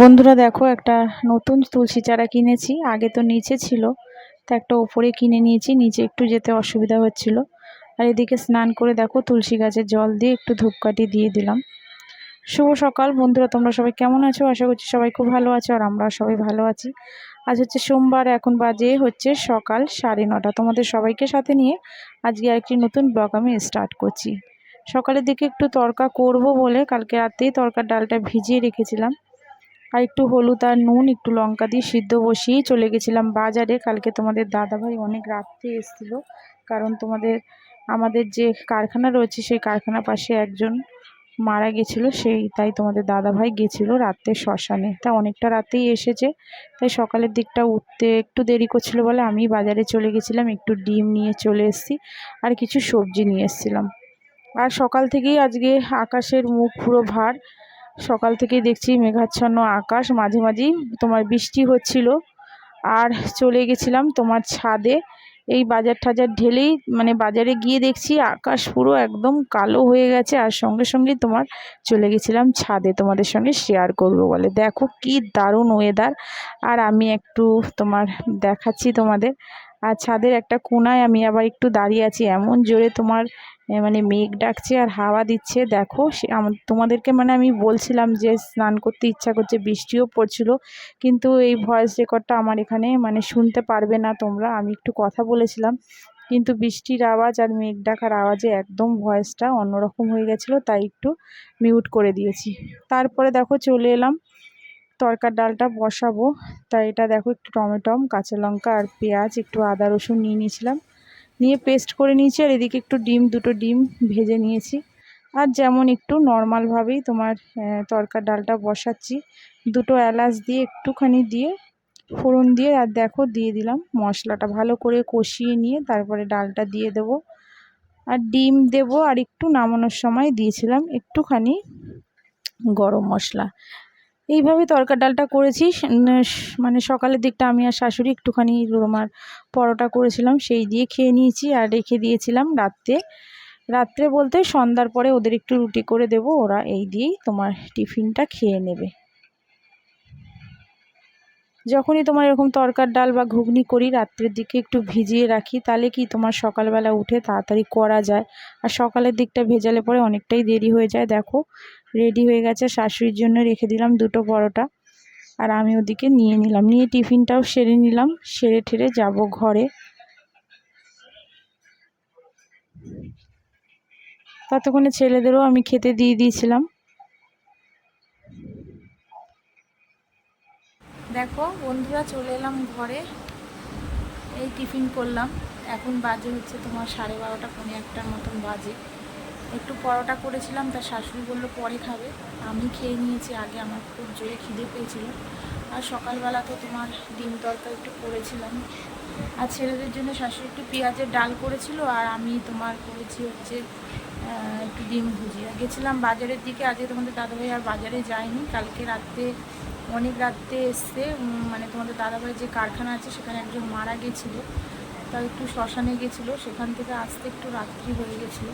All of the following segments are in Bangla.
বন্ধুরা দেখো, একটা নতুন তুলসী চারা কিনেছি। আগে তো নিচে ছিল, তো একটা ওপরে কিনে নিয়েছি, নিচে একটু যেতে অসুবিধা হচ্ছিল। আর এদিকে স্নান করে দেখো, তুলসী গাছের জল দিয়ে একটু ধূপকাঠি দিয়ে দিলাম। শুভ সকাল বন্ধুরা, তোমরা সবাই কেমন আছো? আশা করছি সবাই খুব ভালো আছো, আর আমরা সবাই ভালো আছি। আজ হচ্ছে সোমবার, এখন বাজে হচ্ছে সকাল সাড়ে নটা। তোমাদের সবাইকে সাথে নিয়ে আজকে একটি নতুন ব্লগ আমি স্টার্ট করছি। সকালের দিকে একটু তরকা করব বলে, কালকে রাতেই তরকার ডালটা ভিজিয়ে রেখেছিলাম। আর একটু হলুদ আর নুন, একটু লঙ্কা দিয়ে সিদ্ধ বসিয়েই চলে গেছিলাম বাজারে। কালকে তোমাদের দাদাভাই অনেক রাত্রে এসেছিল, কারণ তোমাদের, আমাদের যে কারখানা রয়েছে, সেই কারখানার পাশে একজন মারা গেছিল, সেই, তাই তোমাদের দাদাভাই গেছিল রাত্রে শ্মশানে। তা অনেকটা রাতেই এসেছে, তাই সকালের দিকটা উঠতে একটু দেরি করছিল বলে আমি বাজারে চলে গেছিলাম, একটু ডিম নিয়ে চলে এসেছি আর কিছু সবজি নিয়ে এসেছিলাম। আর সকাল থেকেই আজকে আকাশের মুখ পুরো ভার সকাল থেকেই দেখছি মেঘাচ্ছন্ন আকাশ, মাঝে মাঝেই তোমার বৃষ্টি হচ্ছিল। আর চলে গেছিলাম তোমার ছাদে। এই বাজার টাজার ঢেলেই মানে বাজারে গিয়ে দেখছি আকাশ পুরো একদম কালো হয়ে গেছে। আর সঙ্গে সঙ্গেই তোমার চলে গেছিলাম ছাদে তোমাদের সঙ্গে শেয়ার করব বলে। দেখো কি দারুণ ওয়েদার আর আমি একটু তোমার দেখাচ্ছি তোমাদের। আর ছাদের একটা কোনায় আমি আবার একটু দাঁড়িয়ে আছি। এমন জোরে তোমার মানে মেঘ ডাকছে আর হাওয়া দিচ্ছে। দেখো তোমাদেরকে মানে আমি বলছিলাম যে স্নান করতে ইচ্ছা করছে, বৃষ্টিও পড়ছিল। কিন্তু এই ভয়েস রেকর্ডটা আমার এখানে মানে শুনতে পারবে না তোমরা। আমি একটু কথা বলেছিলাম, কিন্তু বৃষ্টির আওয়াজ আর মেঘ ডাকার আওয়াজে একদম ভয়েসটা অন্যরকম হয়ে গেছিল, তাই একটু মিউট করে দিয়েছি। তারপরে দেখো চলে এলাম। তরকার ডালটা বসাবো। তাই এটা দেখো একটু টমেটম, কাঁচা লঙ্কা আর পেঁয়াজ, একটু আদা, রসুন নিয়ে নিয়েছিলাম। নিয়ে পেস্ট করে নিয়েছি আর এদিকে একটু ডিম, দুটো ডিম ভেজে নিয়েছি। আর যেমন একটু নর্মালভাবেই তোমার তরকার ডালটা বসাচ্ছি। দুটো এলাচ দিয়ে একটুখানি দিয়ে ফোড়ন দিয়ে আর দেখো দিয়ে দিলাম মশলাটা। ভালো করে কষিয়ে নিয়ে তারপরে ডালটা দিয়ে দেব। আর ডিম দেব আর একটু নামানোর সময় দিয়েছিলাম একটুখানি গরম মশলা। এইভাবে তরকার ডালটা করেছি মানে সকালের দিকটা আমি আর শাশুড়ি একটুখানি তোমার পরোটা করেছিলাম, সেই দিয়ে খেয়ে নিয়েছি আর রেখে দিয়েছিলাম রাত্রে। রাত্রে বলতে সন্ধ্যার পরে ওদের একটু রুটি করে দেব, ওরা এই দিয়েই তোমার টিফিনটা খেয়ে নেবে। যখনই তোমার এরকম তরকার ডাল বা ঘুগনি করি, রাত্রের দিকে একটু ভিজিয়ে রাখি, তাহলে কি তোমার সকালবেলা উঠে তাড়াতাড়ি করা যায়? আর সকালের দিকটা ভেজালে পরে অনেকটাই দেরি হয়ে যায়, দেখো। রেডি হয়ে গেছে, শাশুড়ির জন্য রেখে দিলাম দুটো পরোটা। আর আমি ওদিকে নিয়ে নিলাম, নিয়ে টিফিনটাও সেরে নিলাম, সেরে ঠেরে যাব ঘরে। ততক্ষণে ছেলেদেরও আমি খেতে দিয়ে দিয়েছিলাম। দেখো, বন্ধুরা চলে এলাম ঘরে। এই টিফিন করলাম। এখন বাজে হচ্ছে তোমার সাড়ে বারোটা পনেরো একটার মতন বাজে। একটু পরোটা করেছিলাম তার শাশুড়ি বলল, পরে খাবে। আমি খেয়ে নিয়েছি, আগে আমার খুব জোরে খিদে পেয়েছিল। আর সকালবেলা তো তোমার ডিম তরকা একটু করেছিলাম। আর ছেলেদের জন্য শাশুড়ি একটু পেঁয়াজের ডাল করেছিল, আর আমি তোমার করেছি হচ্ছে একটু ডিম ভুজিয়া গেছিলাম বাজারের দিকে, আজকে তোমাদের দাদাভাই আর বাজারে যায়নি। কালকে রাত্রে, অনেক রাত্রে এসছে মানে তোমাদের দাদাভাই যে কারখানা আছে, সেখানে একজন মারা গেছিল। তা একটু শ্মশানে গেছিল, সেখান থেকে আসতে একটু রাত্রি হয়ে গেছিল।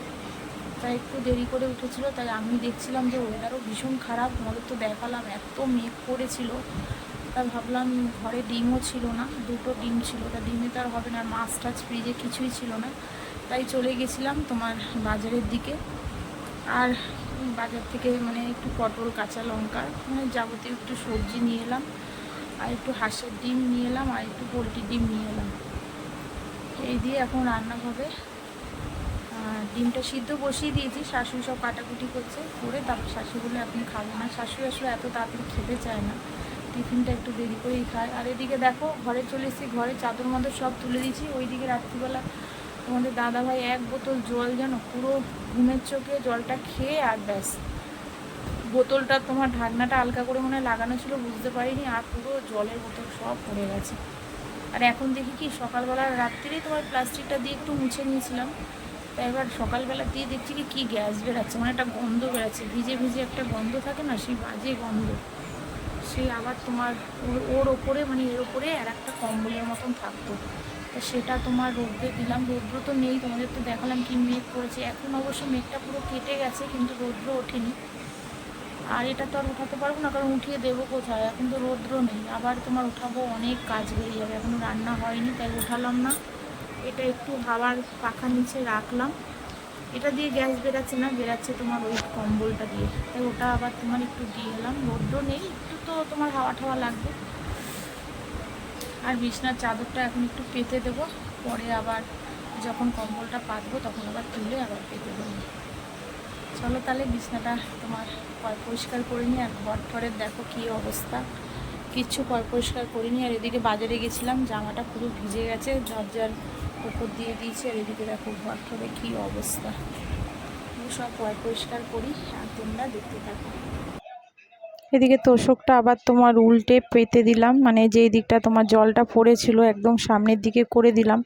তাই একটু দেরি করে উঠেছিল, তাই আমি দেখছিলাম যে ওয়েদারও ভীষণ খারাপ। তোমাদের তো দেখালাম, এত মেঘ পড়েছিল তা ভাবলাম ঘরে ডিমও ছিল না, দুটো ডিম ছিল। তা ডিমে তো আর হবে না মাছ টাছ ফ্রিজে কিছুই ছিল না। তাই চলে গেছিলাম তোমার বাজারের দিকে। আর বাজার থেকে মানে একটু পটল, কাঁচা লঙ্কা মানে যাবতীয় একটু সবজি নিয়ে এলাম। আর একটু হাঁসের ডিম নিয়ে এলাম, আর একটু পোলট্রির ডিম নিয়ে এলাম। এই দিয়ে এখন রান্না হবে। ডিমটা সিদ্ধ বসিয়ে দিয়েছি, শাশুড়ি সব কাটাকুটি করছে, করে তারপর শাশুড়ি বলে আপনি খাবেন। না শাশুড়ি আসলে এত তাড়াতাড়ি খেতে চায় না, টিফিনটা একটু দেরি করেই খায়। আর এদিকে দেখো, ঘরে চলে এসেছি, ঘরে চাদর মাদর সব তুলে দিয়েছি। ওইদিকে রাত্রিবেলা তোমাদের দাদাভাই এক বোতল জল যেন পুরো ঘুমের চোখে জলটা খেয়ে আর ব্যাস। বোতলটা তোমার ঢাকনাটা হালকা করে মনে লাগানো ছিল, বুঝতে পারিনি, আর পুরো জলের বোতল সব পড়ে গেছে। আর এখন দেখি কি, সকালবেলা রাত্রিরেই তোমার প্লাস্টিকটা দিয়ে একটু মুছে নিয়েছিলাম। এবার সকালবেলা দিয়ে দেখছি কি কী গ্যাস বেরাচ্ছে মানে একটা গন্ধ বেরাচ্ছে, ভিজে ভিজে একটা গন্ধ থাকে না, সেই বাজে গন্ধ। সেই আবার তোমার ওর ওপরে মানে এর ওপরে আর একটা কম্বলের মতন থাকতো। তা সেটা তোমার রৌদ্রে দিলাম, রৌদ্র তো নেই, তোমাদের তো দেখালাম কি মেঘ পড়েছে এখন অবশ্য মেঘটা পুরো কেটে গেছে, কিন্তু রৌদ্র ওঠেনি। আর এটা তো আর উঠাতে পারব না, কারণ উঠিয়ে দেবো কোথায়? এখন তো রৌদ্র নেই, আবার তোমার উঠাবো অনেক কাজ বেরিয়ে যাবে, এখনও রান্না হয়নি, তাই উঠালাম না। এটা একটু হাওয়ার পাখার নিচে রাখলাম। এটা দিয়ে গ্যাস বেরাচ্ছে না, বেরাচ্ছে তোমার ওই কম্বলটা দিয়ে। তাই ওটা আবার তোমার একটু দিয়ে এলাম। রৌদ্র নেই, একটু তো তোমার হাওয়া ঠাওয়া লাগবে। আর বিছনার চাদরটা এখন একটু পেতে দেবো। পরে আবার যখন কম্বলটা পাতবো তখন আবার তুলে আবার পেতে দেবো। চলো তাহলে বিছনাটা তোমার পরিষ্কার করে নিই। আর ঘর টরের দেখো কী অবস্থা। কিচ্ছু পরিষ্কার করিনি। আর এদিকে বাজারে গেছিলাম, জামাটা পুরো ভিজে গেছে। ঝরঝর উপর দিয়ে দিয়েছি আর এদিকে দেখো ঘর টরে কী অবস্থা। সব পরিষ্কার করি, আর তোমরা দেখতে থাকো। এদিকে তোষকটা আবার তোমার উল্টে পেতে দিলাম মানে যেই দিকটা তোমার জলটা পড়েছিল একদম সামনের দিকে করে দিলাম,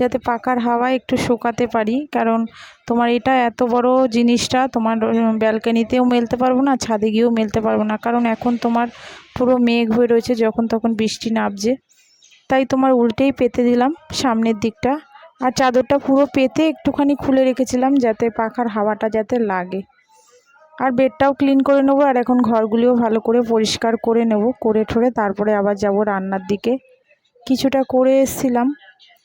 যাতে পাকার হাওয়া একটু শোকাতে পারি, কারণ তোমার এটা এত বড় জিনিসটা, তোমার ব্যালকানিতেও মেলতে পারব না, ছাদে গিয়েও মেলতে পারব না, কারণ এখন তোমার পুরো মেঘ হয়ে রয়েছে, যখন তখন বৃষ্টি নামছে। তাই তোমার উল্টেই পেতে দিলাম সামনের দিকটা। আর চাদরটা পুরো পেতে একটুখানি খুলে রেখেছিলাম যাতে পাখার হাওয়াটা যাতে লাগে। আর বেডটাও ক্লিন করে নেব আর এখন ঘরগুলিও ভালো করে পরিষ্কার করে নেব। করে ঠোরে তারপরে আবার যাব রান্নার দিকে। কিছুটা করে এসছিলাম।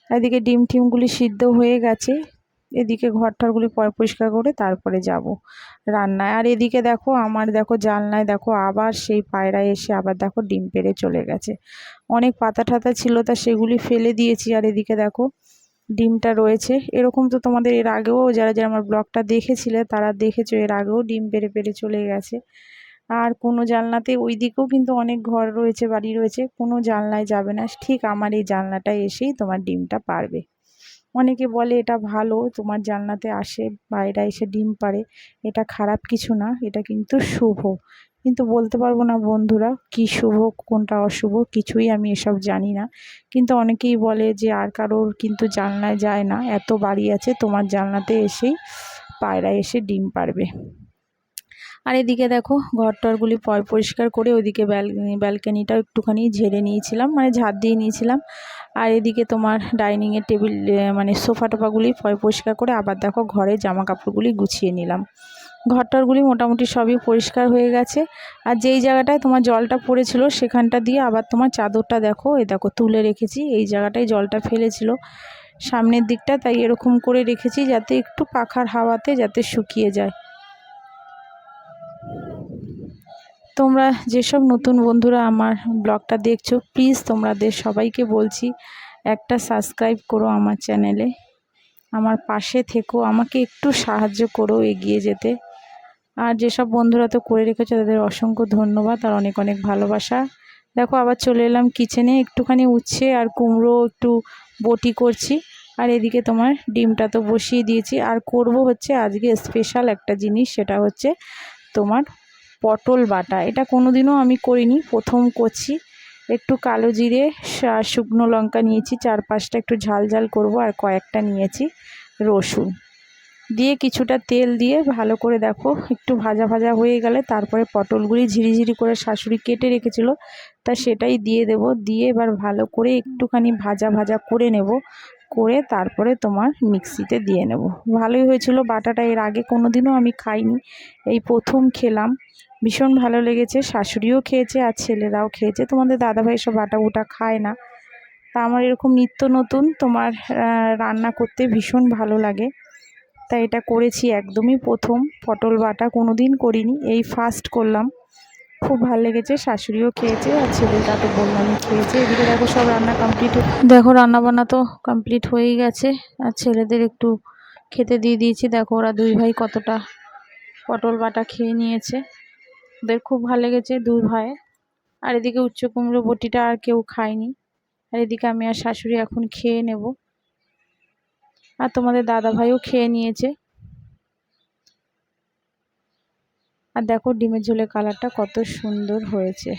এদিকে ডিম টিমগুলি সিদ্ধ হয়ে গেছে। এদিকে ঘর টরগুলি পরিষ্কার করে তারপরে যাব। রান্নায়। আর এদিকে দেখো আমার দেখো জানলায় দেখো আবার সেই পায়রা এসে আবার দেখো ডিম পেড়ে চলে গেছে। অনেক পাতা ঠাতা ছিল তা সেগুলি ফেলে দিয়েছি। আর এদিকে দেখো ডিমটা রয়েছে। এরকম তো তোমাদের এর আগেও যারা যারা আমার ব্লগটা দেখেছিলে তারা দেখেছ এর আগেও ডিম পেড়ে পেড়ে চলে গেছে। আর কোনো জানলাতে ওই দিকেও কিন্তু অনেক ঘর রয়েছে, বাড়ি রয়েছে। কোনো জানলায় যাবে না। ঠিক আমার এই জানলাটায় এসেই তোমার ডিমটা পারবে। অনেকে বলে, এটা ভালো, তোমার জানলাতে আসে বা এসে ডিম পারে এটা খারাপ কিছু না, এটা কিন্তু শুভ। কিন্তু বলতে পারব না বন্ধুরা, কি শুভ, কোনটা অশুভ, কিছুই আমি এসব জানি না। কিন্তু অনেকেই বলে যে, আর কারোর কিন্তু জানলায় যায় না, এত বাড়ি আছে, তোমার জানলাতে এসেই পায়রা এসে ডিম পারবে আর এদিকে দেখো ঘর টরগুলি পরিষ্কার করে ওইদিকে ব্যালকনি ব্যালকানিটা একটুখানি ঝেড়ে নিয়েছিলাম মানে ঝাড় দিয়ে নিয়েছিলাম। আর এদিকে তোমার ডাইনিংয়ের টেবিল মানে সোফা টোফাগুলি পয়, পরিষ্কার করে আবার দেখো ঘরে জামা কাপড়গুলি গুছিয়ে নিলাম। ঘরটরগুলি মোটামুটি সবই পরিষ্কার হয়ে গেছে। আর যেই জায়গাটায় তোমার জলটা পড়েছিল সেখানটা দিয়ে আবার তোমার চাদরটা দেখো, এই দেখো তুলে রেখেছি, এই জায়গাটায় জলটা ফেলেছিল। সামনের দিকটা তাই এরকম করে রেখেছি যাতে একটু পাখার হাওয়াতে যাতে শুকিয়ে যায়। তোমরা যেসব নতুন বন্ধুরা আমার ব্লগটা দেখছ প্লিজ তোমাদের সবাইকে বলছি, একটা সাবস্ক্রাইব করো আমার চ্যানেলে আমার পাশে থেকো, আমাকে একটু সাহায্য করো এগিয়ে যেতে। আর যেসব বন্ধুরা তো করে রেখেছো, তাদের অসংখ্য ধন্যবাদ আর অনেক অনেক ভালোবাসা। দেখো, আবার চলে এলাম কিচেনে একটুখানি উচ্ছে আর কুমড়ো একটু বটি করছি। আর এদিকে তোমার ডিমটা তো বসিয়ে দিয়েছি। আর করব হচ্ছে আজকে স্পেশাল একটা জিনিস, সেটা হচ্ছে তোমার পটল বাটা। এটা কোনো দিনও আমি করিনি, প্রথম করছি। একটু কালো জিরে শুকনো লঙ্কা নিয়েছি, চার পাঁচটা একটু ঝাল ঝাল করব আর কয়েকটা নিয়েছি রসুন। দিয়ে কিছুটা তেল দিয়ে ভালো করে দেখো, একটু ভাজা ভাজা হয়ে গেলে তারপরে পটলগুলি ঝিরিঝিরি করে শাশুড়ি কেটে রেখেছিল, তা সেটাই দিয়ে দেব। দিয়ে এবার ভালো করে একটুখানি ভাজা ভাজা করে নেব, করে তারপরে তোমার মিক্সিতে দিয়ে নেব। ভালোই হয়েছিল বাটাটা, এর আগে কোনো দিনও আমি খাইনি, এই প্রথম খেলাম। ভীষণ ভালো লেগেছে। শাশুড়িও খেয়েছে আর ছেলেরাও খেয়েছে। তোমাদের দাদাভাই সব বাটা বুটা খায় না। তা আমার এরকম নিত্য নতুন তোমার রান্না করতে ভীষণ ভালো লাগে। তাই এটা করেছি একদমই প্রথম। পটল বাটা কোনো দিন করিনি। এই ফার্স্ট করলাম। খুব ভালো লেগেছে। শাশুড়িও খেয়েছে আর ছেলেটা তো বললামই খেয়েছে। এদিকে দেখো সব রান্না কমপ্লিট দেখো রান্না বান্না তো কমপ্লিট হয়েই গেছে। আর ছেলেদের একটু খেতে দিয়ে দিয়েছি। দেখো ওরা দুই ভাই কতটা পটল বাটা খেয়ে নিয়েছে। ওদের খুব ভালো লেগেছে দুই ভাই আর এদিকে উচ্চ কুমড়ো বটিটা আর কেউ খায়নি। আর এদিকে আমি আর শাশুড়ি এখন খেয়ে নেব। আর তোমাদের দাদা ভাইও খেয়ে নিয়েছে। আর দেখো ডিমের ঝোলের কালারটা কত সুন্দর হয়েছে।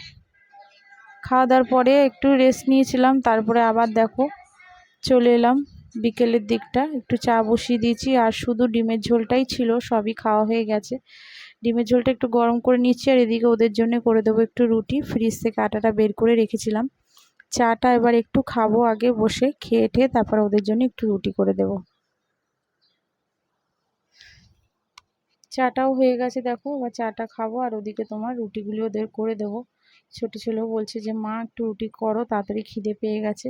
খাওয়া দাওয়ার পরে একটু রেস্ট নিয়েছিলাম, তারপরে আবার দেখো চলে এলাম বিকেলের দিকটা। একটু চা বসিয়ে দিয়েছি, আর শুধু ডিমের ঝোলটাই ছিল, সবই খাওয়া হয়ে গেছে। ডিমের ঝোলটা একটু গরম করে নিচ্ছি আর এদিকে ওদের জন্য করে দেবো একটু রুটি। ফ্রিজ থেকে আটাটা বের করে রেখেছিলাম। চাটা এবার একটু খাব আগে বসে, খেয়ে ঠেয়ে তারপর ওদের জন্য একটু রুটি করে দেব। চাটাও হয়ে গেছে দেখো, এবার চাটা খাব আর ওদিকে তোমার রুটিগুলি ওদের করে দেবো। ছোটো ছেলেও বলছে যে, মা, একটু রুটি করো, তাড়াতাড়ি খিদে পেয়ে গেছে।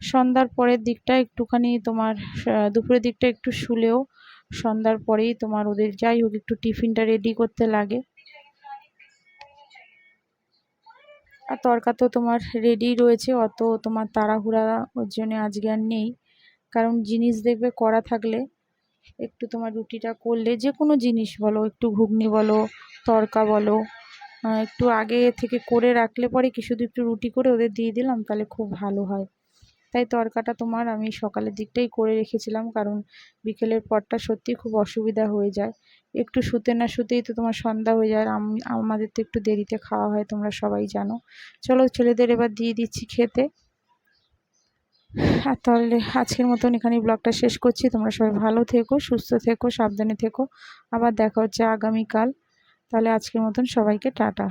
সন্ধ্যার পরের দিকটা একটুখানি তোমার দুপুরের দিকটা একটু শুলেও সন্ধ্যার পরেই তোমার ওদের, যাই হোক, একটু টিফিনটা রেডি করতে লাগে। আর তরকা তো তোমার রেডি রয়েছে, অত তোমার তাড়াহুড়া ওর জন্য আজকে আর নেই। কারণ জিনিস দেখবে করা থাকলে একটু তোমার রুটিটা করলে, যে কোনো জিনিস বলো, একটু ঘুগনি বলো, তরকা বলো একটু আগে থেকে করে রাখলে পরে কি শুধু একটু রুটি করে ওদের দিয়ে দিলাম, তাহলে খুব ভালো হয়। তাই তরকাটা তোমার আমি সকালের দিকটাই করে রেখেছিলাম, কারণ বিকেলের পরটা সত্যি খুব অসুবিধা হয়ে যায়। একটু শুতে না শুতেই তো তোমার সন্ধ্যা হয়ে যায়, আর আমি, আমাদের তো একটু দেরিতে খাওয়া হয়, তোমরা সবাই জানো। চলো ছেলেদের এবার দিয়ে দিচ্ছি খেতে। আর তাহলে আজকের মতন এখানেই ব্লগটা শেষ করছি। তোমরা সবাই ভালো থেকো, সুস্থ থেকো, সাবধানে থেকো। আবার দেখা হচ্ছে আগামীকাল। তাহলে আজকের মতন সবাইকে টাটা।